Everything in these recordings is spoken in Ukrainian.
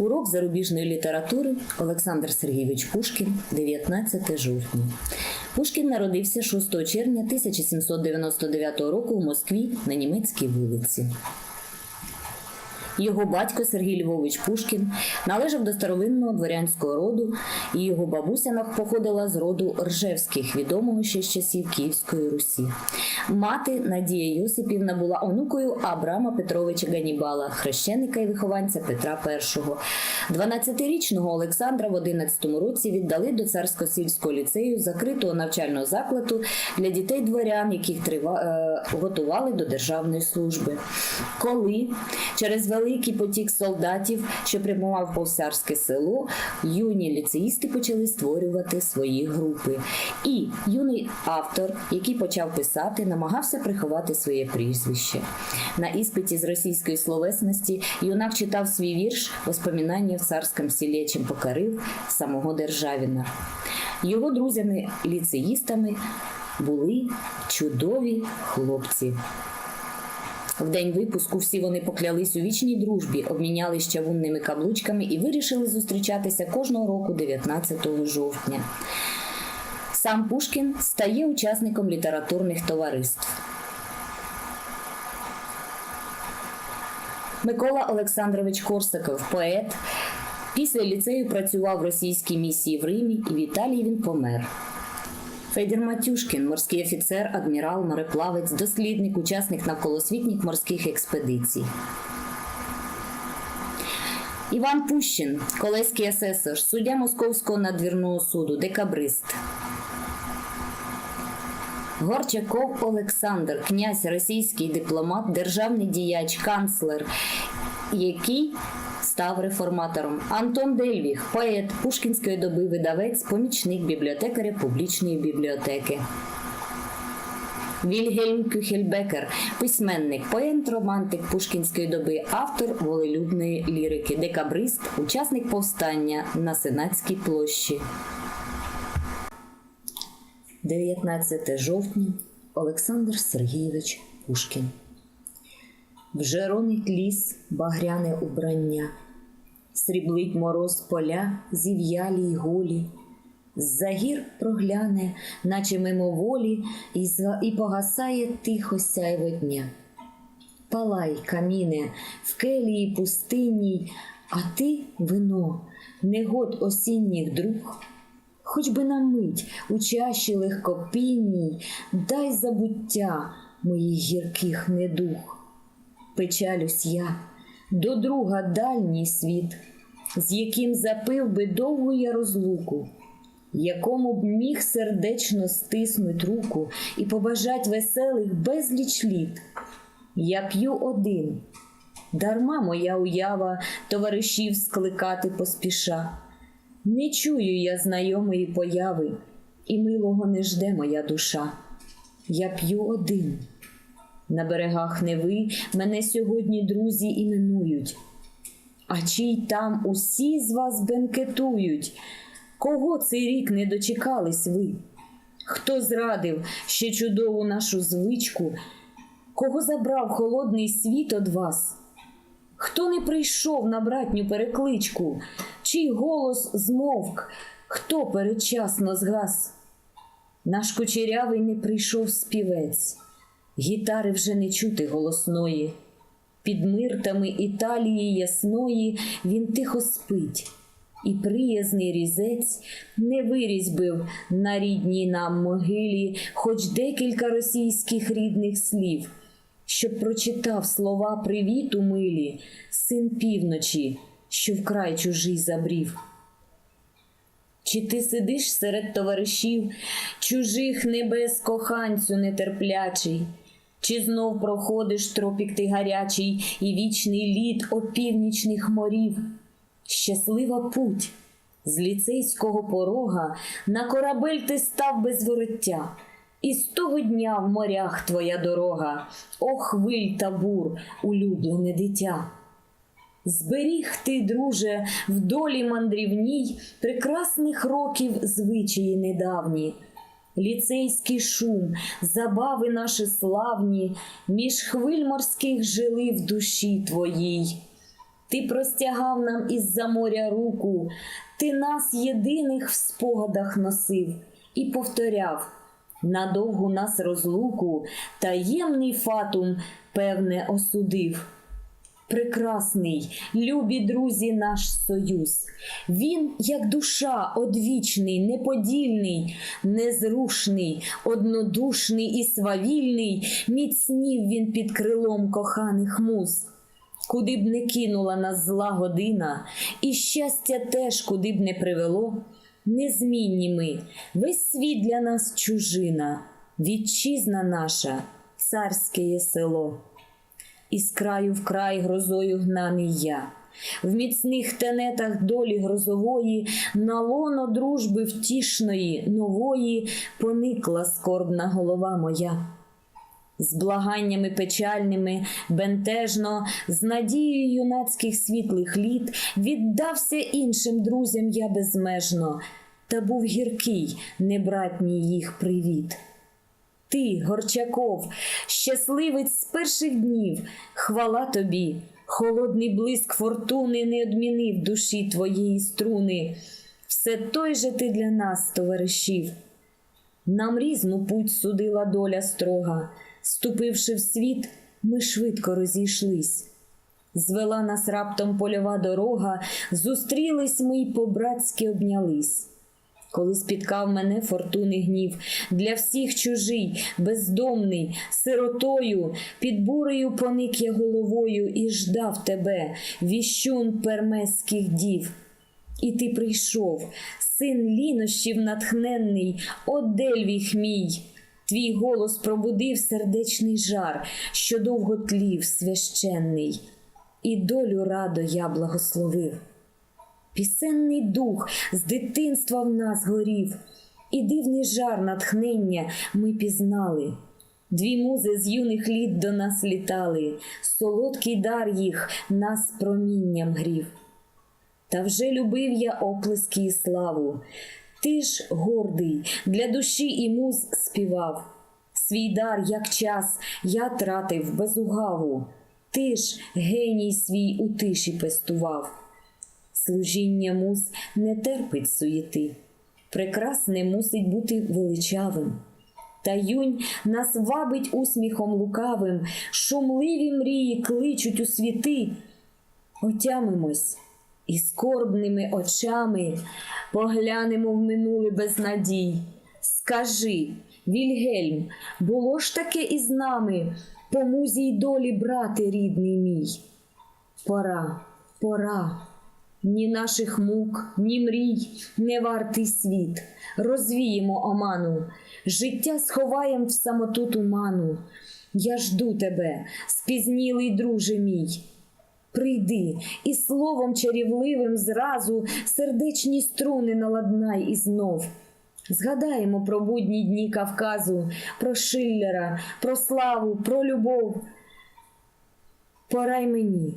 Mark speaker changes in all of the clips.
Speaker 1: Урок зарубіжної літератури Олександр Сергійович Пушкін, 19 жовтня. Пушкін народився 6 червня 1799 року в Москві на німецькій вулиці. Його батько Сергій Львович Пушкін належав до старовинного дворянського роду, і його бабуся походила з роду Ржевських, відомого ще з часів Київської Русі. Мати Надія Йосипівна була онукою Абрама Петровича Ганібала, хрещеника і вихованця Петра І. 12-річного Олександра в 11 році віддали до царсько-сільського ліцею закритого навчального закладу для дітей дворян, яких трива... е, готували до державної служби. Коли через великий потік солдатів, що прямував повз царське село, юні ліцеїсти почали створювати свої групи. І юний автор, який почав писати, намагався приховати своє прізвище. На іспиті з російської словесності юнак читав свій вірш «Воспоминання в царському селі, чим покорив самого Державіна. Його друзями-ліцеїстами були чудові хлопці. В день випуску всі вони поклялись у вічній дружбі, обмінялись чавунними каблучками і вирішили зустрічатися кожного року 19 жовтня. Сам Пушкін стає учасником літературних товариств. Микола Олександрович Корсаков, поет. Після ліцею працював в російській місії в Римі і в Італії він помер. Федір Матюшкін, морський офіцер, адмірал, мореплавець, дослідник, учасник навколосвітніх морських експедицій. Іван Пущин, колеський асесор, суддя Московського надвірного суду, декабрист. Горчаков Олександр, князь, російський дипломат, державний діяч, канцлер, який став реформатором. Антон Дельвіх, поет Пушкінської доби, видавець, помічник бібліотекаря публічної бібліотеки. Вільгельм Кюхельбекер, письменник, поет, романтик Пушкінської доби, автор волелюбної лірики, декабрист, учасник повстання на Сенатській площі. 19 жовтня Олександр Сергійович Пушкін. Вже ронить ліс багряне убрання, сріблить мороз поля, зів'ялі й голі, з-за гір прогляне, наче мимоволі, і, погасає тихо сяйво дня. Палай, каміне, в келії пустинній, а ти вино, негод осінніх друг. Хоч би на мить у чаші легкопінній, дай забуття моїх гірких недух. Печалюсь я до друга дальній світ, з яким запив би довгу я розлуку, якому б міг сердечно стиснуть руку і побажать веселих безліч літ. Я п'ю один, дарма моя уява товаришів скликати поспіша. Не чую я знайомої появи, і милого не жде моя душа. Я п'ю один. На берегах Неви мене сьогодні друзі іменують. А чий там усі з вас бенкетують? Кого цей рік не дочекались ви? Хто зрадив ще чудову нашу звичку? Кого забрав холодний світ од вас? Хто не прийшов на братню перекличку, чий голос змовк, хто передчасно згас? Наш кучерявий не прийшов співець, гітари вже не чути голосної. Під миртами Італії ясної він тихо спить, і приязний різець не вирізьбив на рідній нам могилі хоч декілька російських рідних слів щоб прочитав слова привіту милі, син півночі, що вкрай чужий забрів. Чи ти сидиш серед товаришів, чужих небес коханцю нетерплячий, чи знов проходиш тропік ти гарячий і вічний лід опівнічних морів? Щаслива путь з ліцейського порога на корабель ти став без вороття. І з того дня в морях твоя дорога, о хвиль та бур, улюблене дитя. Зберіг ти, друже, в долі мандрівній прекрасних років звичаї недавні, ліцейський шум, забави наші славні, між хвиль морських жили в душі твоїй. Ти простягав нам із-за моря руку, ти нас єдиних в спогадах носив і повторяв надовгу нас розлуку, таємний фатум, певне, осудив. Прекрасний, любі друзі, наш союз. Він, як душа, одвічний, неподільний, незрушний, однодушний і свавільний, міцнів він під крилом коханих муз. Куди б не кинула нас зла година, і щастя теж куди б не привело, незмінні ми, весь світ для нас чужина, вітчизна наша, царське село. Із краю в край грозою гнаний я, в міцних тенетах долі грозової, на лоно дружби втішної, нової, поникла скорбна голова моя. З благаннями печальними, бентежно, з надією юнацьких світлих літ віддався іншим друзям я безмежно, та був гіркий небратній їх привіт. Ти, Горчаков, щасливець з перших днів, хвала тобі, холодний блиск фортуни не одмінив душі твоєї струни. Все той же ти для нас товаришів. Нам різну путь судила доля строга, ступивши в світ, ми швидко розійшлись. Звела нас раптом польова дорога, зустрілись ми й по-братськи обнялись. Коли спіткав мене фортуни гнів, для всіх чужий, бездомний, сиротою, під бурею поник я головою і ждав тебе, віщун пермеських дів. І ти прийшов, син лінощів натхненний, о Дельвіх мій. Твій голос пробудив сердечний жар, що довго тлів священний, і долю радо я благословив. Пісенний дух з дитинства в нас горів, і дивний жар натхнення ми пізнали. Дві музи з юних літ до нас літали, солодкий дар їх нас промінням грів. Та вже любив я оплески і славу. Ти ж гордий, для душі і муз співав. Свій дар, як час, я тратив безугаву. Ти ж геній свій у тиші пестував. Служіння мус не терпить суєти, прекрасне мусить бути величавим. Та юнь нас вабить усміхом лукавим, шумливі мрії кличуть у світи. Отямимось і скорбними очами поглянемо в минуле без надій. Скажи, Вільгельм, було ж таке із нами, по музі й долі, брате рідний мій. Пора, пора. Ні наших мук, ні мрій, не вартий світ. Розвіємо оману, життя сховаєм в самоту туману. Я жду тебе, спізнілий друже мій. Прийди і словом чарівливим зразу сердечні струни наладнай і знов. Згадаємо про будні дні Кавказу, про Шиллера, про славу, про любов. Порай мені,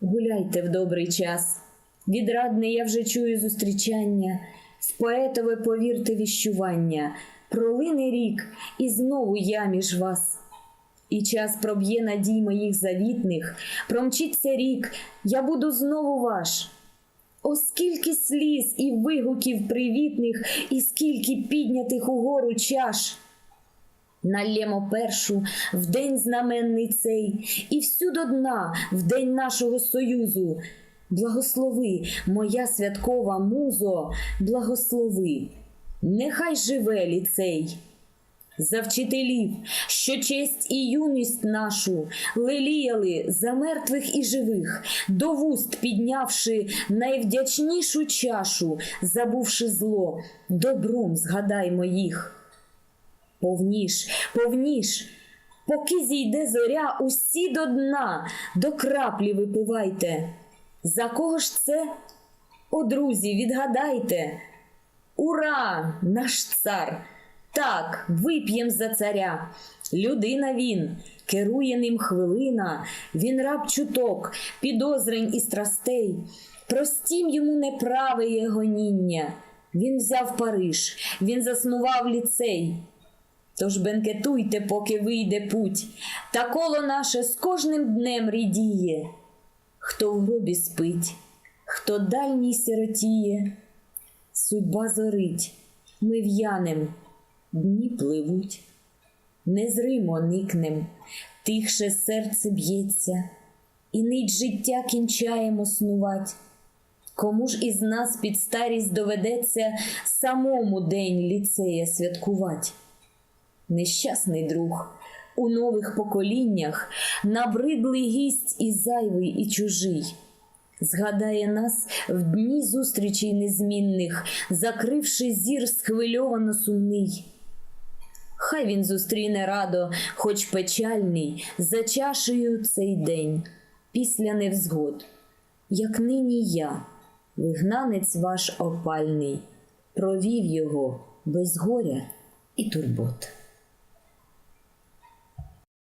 Speaker 1: гуляйте в добрий час. Відрадне я вже чую зустрічання, в поетове повірте віщування, пролине рік, і знову я між вас. І час проб'є надій моїх завітних, промчиться рік, я буду знову ваш. О, скільки сліз і вигуків привітних, і скільки піднятих угору чаш. Налємо першу в день знаменний цей, і всю до дна в день нашого союзу. Благослови, моя святкова музо, благослови, нехай живе ліцей. За вчителів, що честь і юність нашу леліяли за мертвих і живих, до вуст піднявши найвдячнішу чашу, забувши зло, добром згадаймо їх. Повніш, повніш, поки зійде зоря, усі до дна, до краплі випивайте. За кого ж це? О, друзі, відгадайте. Ура, наш цар! Так, вип'єм за царя. Людина він, керує ним хвилина, він раб чуток, підозрень і страстей. Простім йому неправе є гоніння. Він взяв Париж, він заснував ліцей. Тож бенкетуйте, поки вийде путь, та коло наше з кожним днем рідіє. Хто в гробі спить, хто дальній сиротіє, судьба зорить, ми в'янем, дні пливуть, незримо никнем, тихше серце б'ється, і нить життя кінчаємо снувать. Кому ж із нас під старість доведеться самому день ліцея святкувати? Нещасний друг, у нових поколіннях набридлий гість і зайвий, і чужий. Згадає нас в дні зустрічей незмінних, закривши зір схвильовано сумний. Хай він зустріне радо, хоч печальний, за чашею цей день, після невзгод, як нині я, вигнанець ваш опальний, провів його без горя і турбот.